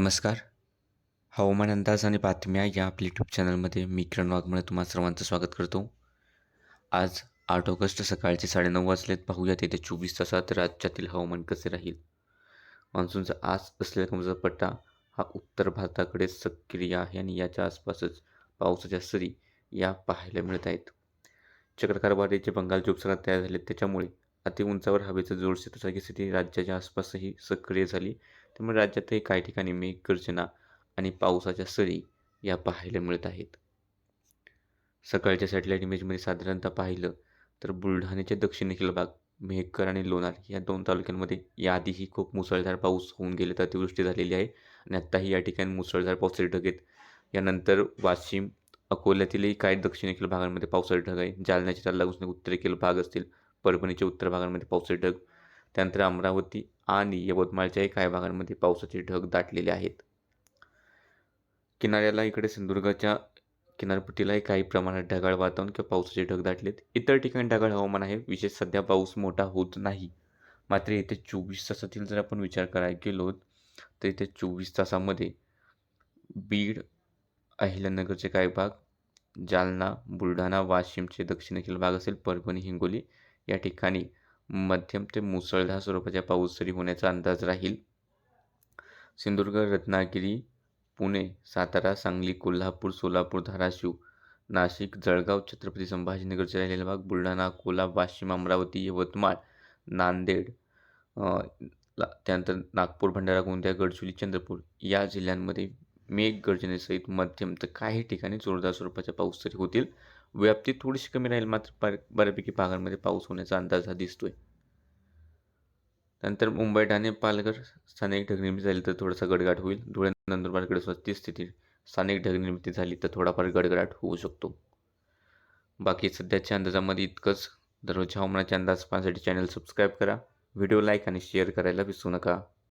नमस्कार. हवामान अंदाज आणि बातम्या या आपल्या यूट्यूब चॅनलमध्ये मी किरण वाघमळे तुम्हा सर्वांचं स्वागत करतो. आज आठ ऑगस्ट सकाळचे साडेनऊ वाजलेत. पाहूयात येत्या चोवीस तासात राज्यातील हवामान कसे राहील? मान्सूनचा आज असलेला कमचा पट्टा हा उत्तर भारताकडे सक्रिय आहे आणि याच्या आसपासच पावसाच्या सरी या पाहायला मिळत आहेत. चक्रकारवारे जे बंगालच्या उपसागरात तयार झाले त्याच्यामुळे अति उंचावर हवेचं जोर शेतासारखी स्थिती राज्याच्या आसपासही सक्रिय झाली. त्यामुळे राज्यातही काही ठिकाणी मेघगर्जना आणि पावसाच्या सरी या पाहायला मिळत आहेत. सकाळच्या सॅटेलाईट इमेजमध्ये साधारणतः पाहिलं तर बुलढाण्याच्या दक्षिणेकडील भाग मेहकर आणि लोणार या दोन तालुक्यांमध्ये याआधीही खूप मुसळधार पाऊस होऊन गेले तर अतिवृष्टी झालेली आहे आणि आत्ताही या ठिकाणी मुसळधार पावसाचे ढग आहेत. यानंतर वाशिम अकोल्यातीलही काही दक्षिणेकडील भागांमध्ये पावसाचे ढग आहे. जालन्याच्या त्याला लागून उत्तरेकडील भाग असतील परभणीच्या उत्तर भागांमध्ये पावसाचे ढग त्यानंतर अमरावती आणि यवतमाळच्याही काही भागांमध्ये पावसाचे ढग दाटलेले आहेत. किनाऱ्याला इकडे सिंधुदुर्गाच्या किनारपट्टीलाही काही प्रमाणात ढगाळ वातावरण किंवा पावसाचे ढग दाटलेत. इतर ठिकाणी ढगाळ हवामान आहे. विशेष सध्या पाऊस मोठा होत नाही. मात्र येथे चोवीस तासातील जर आपण विचार करायला गेलो तर इथे चोवीस तासामध्ये बीड अहिल्यानगरचे काही भाग जालना बुलढाणा वाशिमचे दक्षिणेतील भाग असेल परभणी हिंगोली या ठिकाणी मध्यम ते मुसळधार स्वरूपाच्या पाऊस सरी होण्याचा अंदाज राहील. सिंधुदुर्ग रत्नागिरी पुणे सातारा सांगली कोल्हापूर सोलापूर धाराशिव नाशिक जळगाव छत्रपती संभाजीनगरचे राहिलेला भाग बुलढाणा अकोला वाशिम अमरावती यवतमाळ नांदेड त्यानंतर नागपूर भंडारा गोंदिया गडचिरोली चंद्रपूर या जिल्ह्यांमध्ये मेघगर्जनेसहित मध्यम तर काही ठिकाणी जोरदार स्वरूपाच्या पाऊस तरी होतील. व्याप्ती थोडीशी कमी राहील मात्र बऱ्या बऱ्यापैकी भागांमध्ये पाऊस होण्याचा अंदाज हा दिसतोय. नंतर मुंबई ठाणे पालघर स्थानिक ढगनिर्मिती झाली तर थोडासा गडगाट होईल. धुळे नंदुरबारकडे स्वस्ती स्थिती स्थानिक ढगनिर्मिती झाली तर थोडाफार गडगडाट होऊ शकतो. बाकी सध्याच्या अंदाजामध्ये इतकंच. दररोजच्या हवामानाचे अंदाज पाहण्यासाठी चॅनल सबस्क्राईब करा. व्हिडिओ लाईक आणि शेअर करायला विसरू नका.